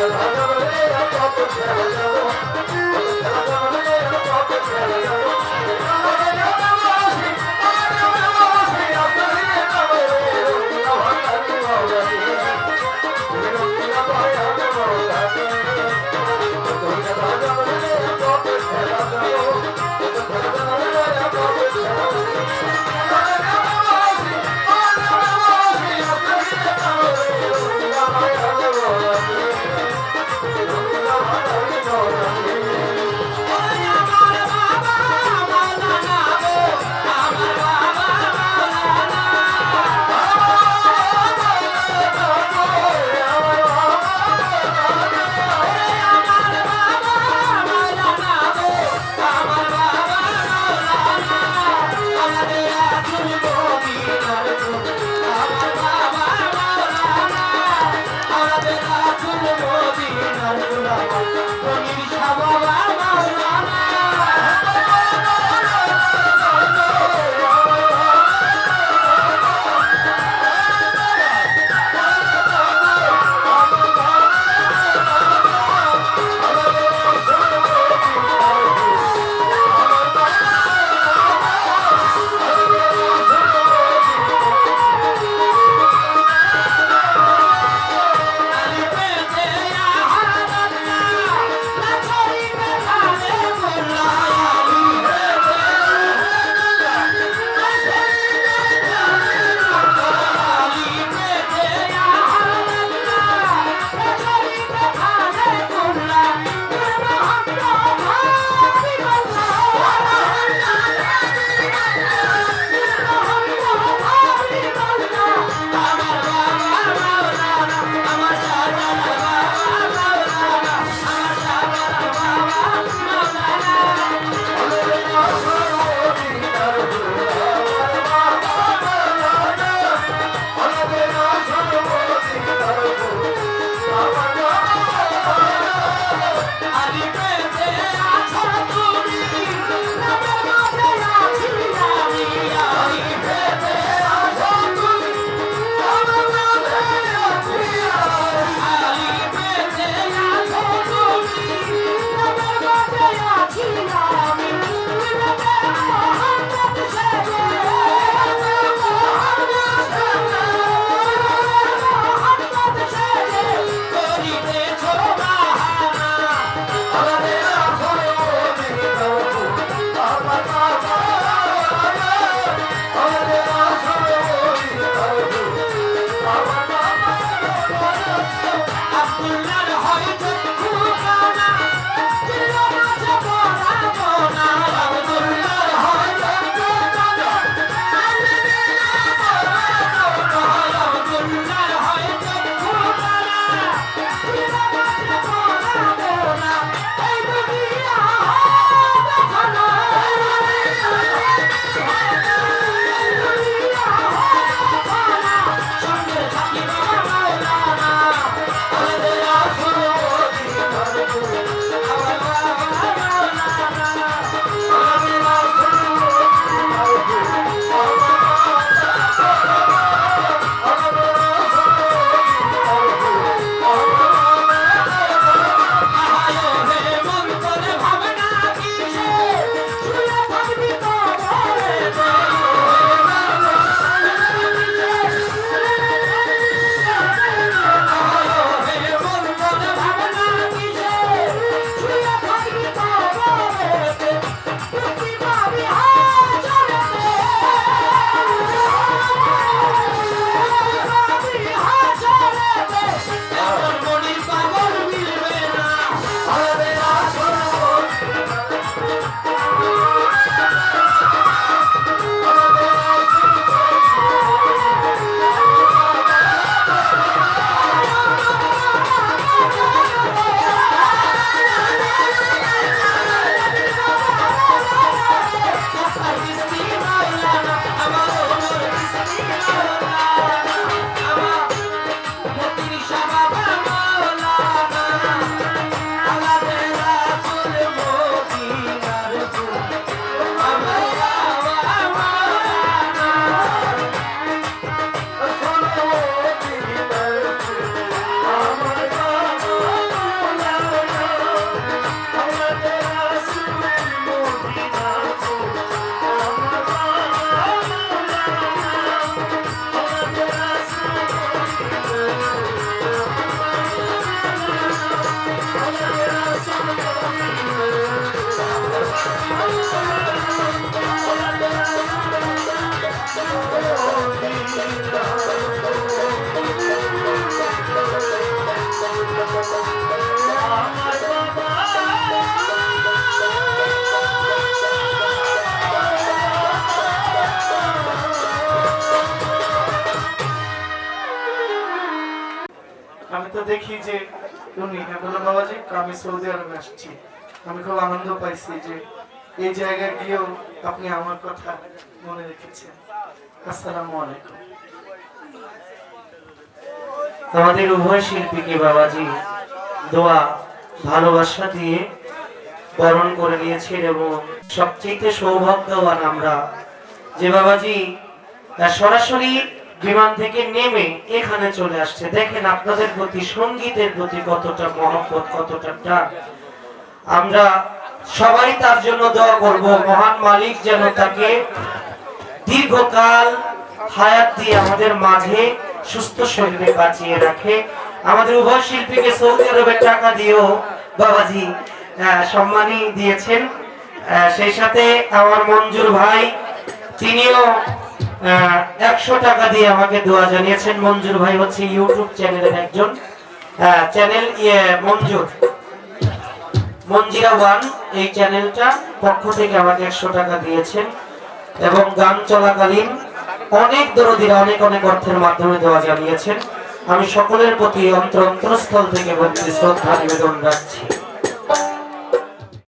আমাদের তো দেখি যে উনি বললাম বাবাজি আমি সৌদি আরবে আসছি। আমি খুব আনন্দ পাইছি যে এই জায়গায় গিয়েও আপনি আমার কথা মনে রেখেছেন। আসসালামু আলাইকুম। আমাদের উভয় শিল্পীকে বাবাজি দোয়া, ভালোবাসা দিয়ে বরণ করে নিয়েছেন এবং সবচেয়ে সৌভাগ্যবান আমরা যে বাবাজি সরাসরি বিমান থেকে নেমে এখানে চলে আসছে। দেখেন আপনাদের প্রতি সঙ্গীতের প্রতি কতটা মহব্বত কতটা টান আমরা সবাই তার জন্য দোয়া করব মহান মালিক যেন তাকে দীর্ঘকাল হায়াত দিয়ে আমাদের মাঝে সুস্থ শরীরে বাঁচিয়ে রাখে। আমাদের উভয় শিল্পীকে সৌদি আরবের টাকা দিয়েও বাবাজি আহ, সম্মানী দিয়েছেন। সেই সাথে আমার মঞ্জুর ভাই তিনিও টাকা দিয়ে আমাকে দোয়া জানিয়েছেন। মঞ্জুর ভাই হচ্ছে ইউটিউব চ্যানেলের একজন। চ্যানেল মঞ্জুর। মঞ্জিরা ওয়ান, এই চ্যানেলটা পক্ষ থেকে আমাকে একশো টাকা দিয়েছেন এবং গান চলাকালীন অনেক দরদিরা অনেক অনেক অর্থের মাধ্যমে দেওয়া জানিয়েছেন। আমি সকলের প্রতি অন্তর অন্তরস্থল থেকে শ্রদ্ধা নিবেদন রাখছি।